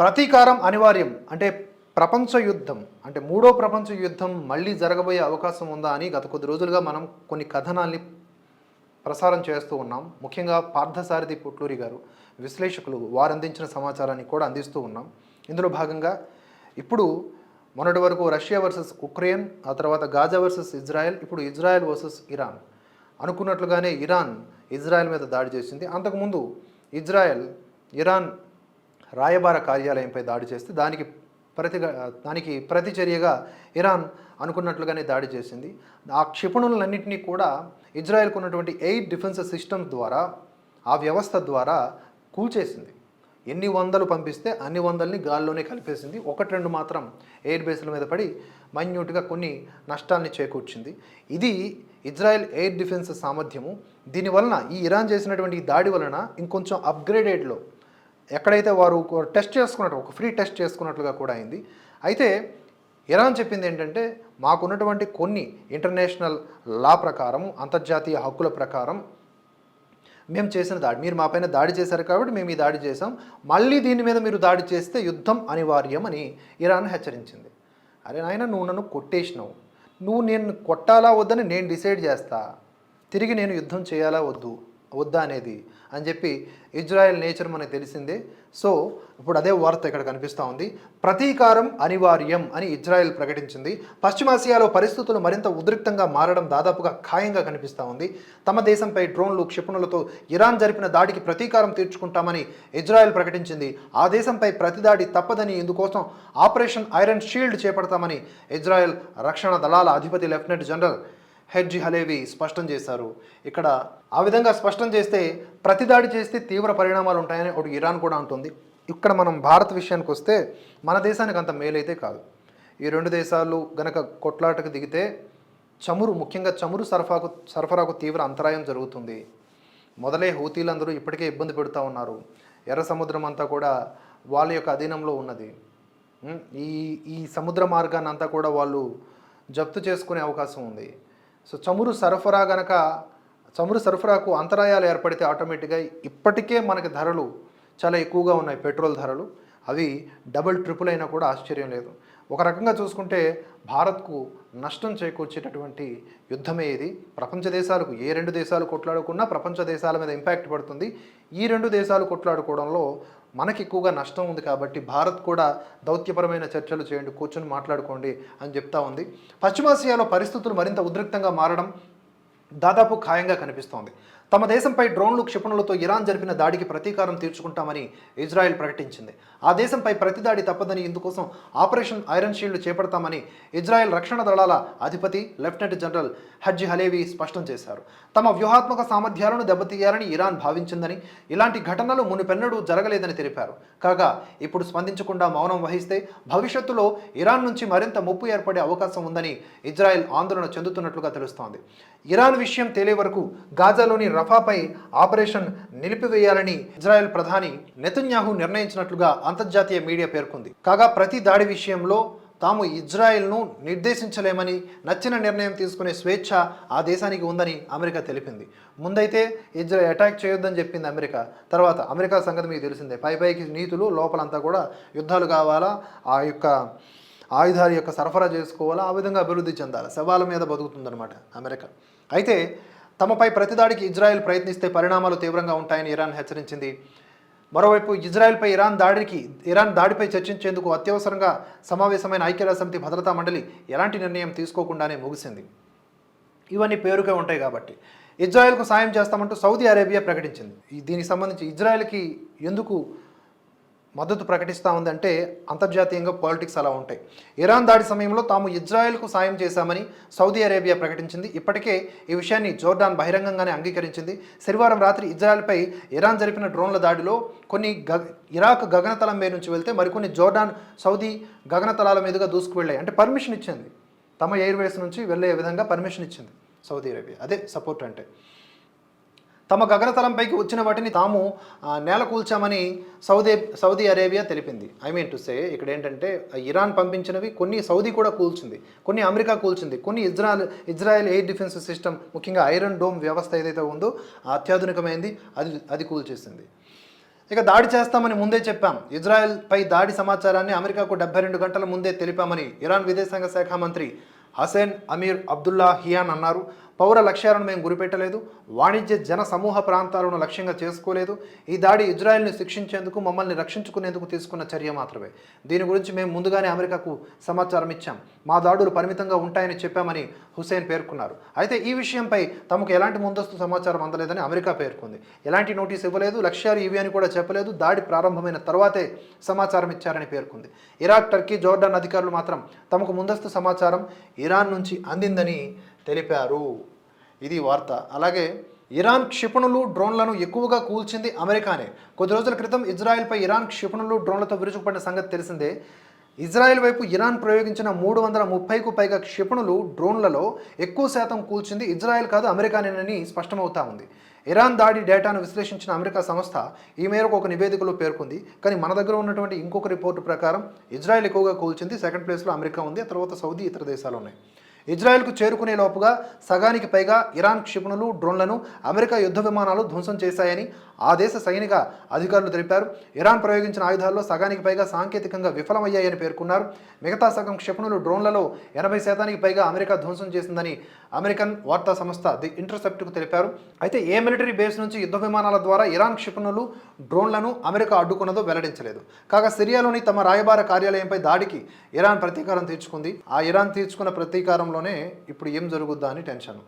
ప్రతీకారం అనివార్యం. అంటే ప్రపంచ యుద్ధం. అంటే మూడో ప్రపంచ యుద్ధం మళ్ళీ జరగబోయే అవకాశం ఉందా అని గత కొద్ది రోజులుగా మనం కొన్ని కథనాల్ని ప్రసారం చేస్తూ ఉన్నాం. ముఖ్యంగా పార్థసారథి పుట్లూరి గారు విశ్లేషకులు వారందించిన సమాచారాన్ని కూడా అందిస్తూ ఉన్నాం. ఇందులో భాగంగా ఇప్పుడు మొన్నటి వరకు రష్యా వర్సెస్ ఉక్రెయిన్ ఆ తర్వాత గాజా వర్సెస్ ఇజ్రాయెల్ ఇప్పుడు ఇజ్రాయెల్ వర్సెస్ ఇరాన్. అనుకున్నట్లుగానే ఇరాన్ ఇజ్రాయెల్ మీద దాడి చేసింది. అంతకుముందు ఇజ్రాయెల్ ఇరాన్ రాయబార కార్యాలయంపై దాడి చేస్తే దానికి ప్రతి దానికి ప్రతిచర్యగా ఇరాన్ అనుకున్నట్లుగానే దాడి చేసింది. ఆ క్షిపణులన్నింటినీ కూడా ఇజ్రాయెల్కు ఉన్నటువంటి ఎయిర్ డిఫెన్స్ సిస్టమ్ ద్వారా ఆ వ్యవస్థ ద్వారా కూల్చేసింది. ఎన్ని వందలు పంపిస్తే అన్ని వందల్ని గాల్లోనే కలిపేసింది. ఒకటి రెండు మాత్రం ఎయిర్ బేస్ల మీద పడి మైన్యూట్గా కొన్ని నష్టాల్ని చేకూర్చింది. ఇది ఇజ్రాయెల్ ఎయిర్ డిఫెన్స్ సామర్థ్యము. దీనివలన ఈ ఇరాన్ చేసినటువంటి దాడి వలన ఇంకొంచెం అప్గ్రేడెడ్లో ఎక్కడైతే వారు టెస్ట్ చేసుకున్నట్టు ఒక ఫ్రీ టెస్ట్ చేసుకున్నట్లుగా కూడా అయింది. అయితే ఇరాన్ చెప్పింది ఏంటంటే మాకున్నటువంటి కొన్ని ఇంటర్నేషనల్ లా ప్రకారం అంతర్జాతీయ హక్కుల ప్రకారం మేము చేసిన దాడి మీరు మాపైన దాడి చేశారు కాబట్టి మేము ఈ దాడి చేసాం మళ్ళీ దీని మీద మీరు దాడి చేస్తే యుద్ధం అనివార్యం అని ఇరాన్ హెచ్చరించింది. అరే నాయన నువ్వు నన్ను కొట్టేసినావు. నువ్వు నేను కొట్టాలా వద్దని నేను డిసైడ్ చేస్తా. తిరిగి నేను యుద్ధం చేయాలా వద్దు. వద్దా అనేది అని చెప్పి ఇజ్రాయెల్ నేచర్ మనకు తెలిసిందే. సో ఇప్పుడు అదే వార్త ఇక్కడ కనిపిస్తూ ఉంది. ప్రతీకారం అనివార్యం అని ఇజ్రాయెల్ ప్రకటించింది. పశ్చిమాసియాలో పరిస్థితులు మరింత ఉద్రిక్తంగా మారడం దాదాపుగా ఖాయంగా కనిపిస్తూ ఉంది. తమ దేశంపై డ్రోన్లు క్షిపణులతో ఇరాన్ జరిపిన దాడికి ప్రతీకారం తీర్చుకుంటామని ఇజ్రాయెల్ ప్రకటించింది. ఆ దేశంపై ప్రతిదాడి తప్పదని ఇందుకోసం ఆపరేషన్ ఐరన్ షీల్డ్ చేపడతామని ఇజ్రాయెల్ రక్షణ దళాల అధిపతి లెఫ్టినెంట్ జనరల్ హెడ్జి హలేవి స్పష్టం చేశారు. ఇక్కడ ఆ విధంగా స్పష్టం చేస్తే ప్రతిదాడి చేస్తే తీవ్ర పరిణామాలు ఉంటాయని ఒకటి ఇరాన్ కూడా అంటుంది. ఇక్కడ మనం భారత్ విషయానికి వస్తే మన దేశానికి అంత మేలైతే కాదు. ఈ రెండు దేశాలు గనక కొట్లాటకు దిగితే చమురు ముఖ్యంగా చమురు సరఫరాకు సరఫరాకు తీవ్ర అంతరాయం జరుగుతుంది. మొదలే హూతీలందరూ ఇప్పటికే ఇబ్బంది పెడుతూ ఉన్నారు. ఎర్ర సముద్రం అంతా కూడా వాళ్ళ యొక్క అధీనంలో ఉన్నది. ఈ ఈ సముద్ర మార్గాన్ని అంతా కూడా వాళ్ళు జప్తు చేసుకునే అవకాశం ఉంది. సో చమురు సరఫరా గనక చమురు సరఫరాకు అంతరాయాలు ఏర్పడితే ఆటోమేటిక్గా ఇప్పటికే మనకి ధరలు చాలా ఎక్కువగా ఉన్నాయి పెట్రోల్ ధరలు. అవి డబుల్ ట్రిపుల్ అయినా కూడా ఆశ్చర్యం లేదు. ఒక రకంగా చూసుకుంటే భారత్కు నష్టం చేకూర్చేటటువంటి యుద్ధమే ఇది. ప్రపంచ దేశాలకు ఏ రెండు దేశాలు కొట్లాడుకున్నా ప్రపంచ దేశాల మీద ఇంపాక్ట్ పడుతుంది. ఈ రెండు దేశాలు కొట్లాడుకోవడంలో మనకి ఎక్కువగా నష్టం ఉంది కాబట్టి భారత్ కూడా దౌత్యపరమైన చర్చలు చేయండి కూర్చొని మాట్లాడుకోండి అని చెప్తా ఉంది. పశ్చిమాసియాలో పరిస్థితులు మరింత ఉద్రిక్తంగా మారడం దాదాపు ఖాయంగా కనిపిస్తోంది. తమ దేశంపై డ్రోన్లు క్షిపణులతో ఇరాన్ జరిపిన దాడికి ప్రతీకారం తీర్చుకుంటామని ఇజ్రాయెల్ ప్రకటించింది. ఆ దేశంపై ప్రతిదాడి తప్పదని ఇందుకోసం ఆపరేషన్ ఐరన్ షీల్డ్ చేపడతామని ఇజ్రాయెల్ రక్షణ దళాల అధిపతి లెఫ్టినెంట్ జనరల్ హజ్జి హలేవి స్పష్టం చేశారు. తమ వ్యూహాత్మక సామర్థ్యాలను దెబ్బతీయాలని ఇరాన్ భావించిందని ఇలాంటి ఘటనలు మునిపెన్నడూ జరగలేదని తెలిపారు. కాగా ఇప్పుడు స్పందించకుండా మౌనం వహిస్తే భవిష్యత్తులో ఇరాన్ నుంచి మరింత ముప్పు ఏర్పడే అవకాశం ఉందని ఇజ్రాయెల్ ఆందోళన చెందుతున్నట్లుగా తెలుస్తోంది. ఇరాన్ విషయం తేలే వరకు గాజాలోని రఫాపై ఆపరేషన్ నిలిపివేయాలని ఇజ్రాయెల్ ప్రధాని నెతన్యాహు నిర్ణయించినట్లుగా అంతర్జాతీయ మీడియా పేర్కొంది. కాగా ప్రతి దాడి విషయంలో తాము ఇజ్రాయెల్ను నిర్దేశించలేమని నచ్చిన నిర్ణయం తీసుకునే స్వేచ్ఛ ఆ దేశానికి ఉందని అమెరికా తెలిపింది. ముందైతే ఇజ్రాయెల్ అటాక్ చేయొద్దని చెప్పింది అమెరికా. తర్వాత అమెరికా సంగతి మీకు తెలిసిందే. పై పైకి నీతులు లోపలంతా కూడా యుద్ధాలు కావాలా ఆ యొక్క ఆయుధాల యొక్క సరఫరా చేసుకోవాలా ఆ విధంగా అభివృద్ధి చెందాలి? శవాల మీద బతుకుతుందన్నమాట అమెరికా. అయితే తమపై ప్రతిదాడికి ఇజ్రాయెల్ ప్రయత్నిస్తే పరిణామాలు తీవ్రంగా ఉంటాయని ఇరాన్ హెచ్చరించింది. మరోవైపు ఇజ్రాయెల్పై ఇరాన్ దాడికి ఇరాన్ దాడిపై చర్చించేందుకు అత్యవసరంగా సమావేశమైన ఐక్యరాజ్య సమితి భద్రతా మండలి ఎలాంటి నిర్ణయం తీసుకోకుండానే ముగిసింది. ఇవన్నీ పేరుగా ఉంటాయి కాబట్టి. ఇజ్రాయెల్కు సాయం చేస్తామంటూ సౌదీ అరేబియా ప్రకటించింది. దీనికి సంబంధించి ఇజ్రాయెల్కి ఎందుకు మద్దతు ప్రకటిస్తూ ఉందంటే అంతర్జాతీయంగా పాలిటిక్స్ అలా ఉంటాయి. ఇరాన్ దాడి సమయంలో తాము ఇజ్రాయెల్కు సాయం చేశామని సౌదీ అరేబియా ప్రకటించింది. ఇప్పటికే ఈ విషయాన్ని జోర్డాన్ బహిరంగంగానే అంగీకరించింది. శనివారం రాత్రి ఇజ్రాయెల్పై ఇరాన్ జరిపిన డ్రోన్ల దాడిలో కొన్ని గ ఇరాక్ గగనతలం మీద నుంచి వెళ్తే మరికొన్ని జోర్డాన్ సౌదీ గగనతలాల మీదుగా దూసుకు వెళ్ళాయి అంటే పర్మిషన్ ఇచ్చింది. తమ ఎయిర్వేస్ నుంచి వెళ్ళే విధంగా పర్మిషన్ ఇచ్చింది సౌదీ అరేబియా. అదే సపోర్ట్ అంటే. తమ గగనతలంపైకి వచ్చిన వాటిని తాము నేల కూల్చామని సౌదీ సౌదీ అరేబియా తెలిపింది. ఐ మీన్ టు సే ఇక్కడ ఏంటంటే ఇరాన్ పంపించినవి కొన్ని సౌదీ కూడా కూల్చింది. కొన్ని అమెరికా కూల్చింది. కొన్ని Israel Israel air defence system ముఖ్యంగా ఐరన్ డోమ్ వ్యవస్థ ఏదైతే ఉందో అత్యాధునికమైంది అది అది కూల్చేసింది. ఇక దాడి చేస్తామని ముందే చెప్పాం. ఇజ్రాయెల్పై దాడి సమాచారాన్ని అమెరికాకు డెబ్బై రెండు గంటల ముందే తెలిపామని ఇరాన్ విదేశాంగ శాఖ మంత్రి హసేన్ అమీర్ అబ్దుల్లా హియాన్ అన్నారు. పౌర లక్ష్యాలను మేము గురిపెట్టలేదు వాణిజ్య జన సమూహ ప్రాంతాలను లక్ష్యంగా చేసుకోలేదు. ఈ దాడి ఇజ్రాయెల్ని శిక్షించేందుకు మమ్మల్ని రక్షించుకునేందుకు తీసుకున్న చర్య మాత్రమే. దీని గురించి మేము ముందుగానే అమెరికాకు సమాచారం ఇచ్చాం. మా దాడులు పరిమితంగా ఉంటాయని చెప్పామని హుసేన్ పేర్కొన్నారు. అయితే ఈ విషయంపై తమకు ఎలాంటి ముందస్తు సమాచారం అందలేదని అమెరికా పేర్కొంది. ఎలాంటి నోటీస్ ఇవ్వలేదు లక్ష్యాలు ఇవి అని కూడా చెప్పలేదు. దాడి ప్రారంభమైన తర్వాతే సమాచారం ఇచ్చారని పేర్కొంది. ఇరాక్ టర్కీ జోర్డాన్ అధికారులు మాత్రం తమకు ముందస్తు సమాచారం ఇరాన్ నుంచి అందిందని తెలిపారు. ఇది వార్త. అలాగే ఇరాన్ క్షిపణులు డ్రోన్లను ఎక్కువగా కూల్చింది అమెరికానే. కొద్ది రోజుల క్రితం ఇజ్రాయెల్పై ఇరాన్ క్షిపణులు డ్రోన్లతో విరుచుకుపడిన సంగతి తెలిసిందే. ఇజ్రాయెల్ వైపు ఇరాన్ ప్రయోగించిన మూడు వందల ముప్పైకు పైగా క్షిపణులు డ్రోన్లలో ఎక్కువ శాతం కూల్చింది ఇజ్రాయెల్ కాదు అమెరికానేనని స్పష్టమవుతా ఉంది. ఇరాన్ దాడి డేటాను విశ్లేషించిన అమెరికా సంస్థ ఈ మేరకు ఒక నివేదికలో పేర్కొంది. కానీ మన దగ్గర ఉన్నటువంటి ఇంకొక రిపోర్టు ప్రకారం ఇజ్రాయెల్ ఎక్కువగా కూల్చింది సెకండ్ ప్లేస్లో అమెరికా ఉంది. ఆ తర్వాత సౌదీ ఇతర దేశాలు ఉన్నాయి. ఇజ్రాయెల్కు చేరుకునే లోపుగా సగానికి పైగా ఇరాన్ క్షిపణులు డ్రోన్లను అమెరికా యుద్ధ విమానాలు ధ్వంసం చేశాయని ఆ దేశ సైనిక అధికారులు తెలిపారు. ఇరాన్ ప్రయోగించిన ఆయుధాల్లో సగానికి పైగా సాంకేతికంగా విఫలమయ్యాయని పేర్కొన్నారు. మిగతా సగం క్షిపణులు డ్రోన్లలో ఎనభై శాతానికి పైగా అమెరికా ధ్వంసం చేసిందని అమెరికన్ వార్తా సంస్థ ది ఇంటర్సెప్ట్కు తెలిపారు. అయితే ఏ మిలిటరీ బేస్ నుంచి యుద్ధ విమానాల ద్వారా ఇరాన్ క్షిపణులు డ్రోన్లను అమెరికా అడ్డుకున్నదో వెల్లడించలేదు. కాగా సిరియాలోని తమ రాయబార కార్యాలయంపై దాడికి ఇరాన్ ప్రతీకారం తీర్చుకుంది. ఆ ఇరాన్ తీర్చుకున్న ప్రతీకారంలో సమయంలోనే ఇప్పుడు ఏం జరుగుద్దా అని టెన్షన్.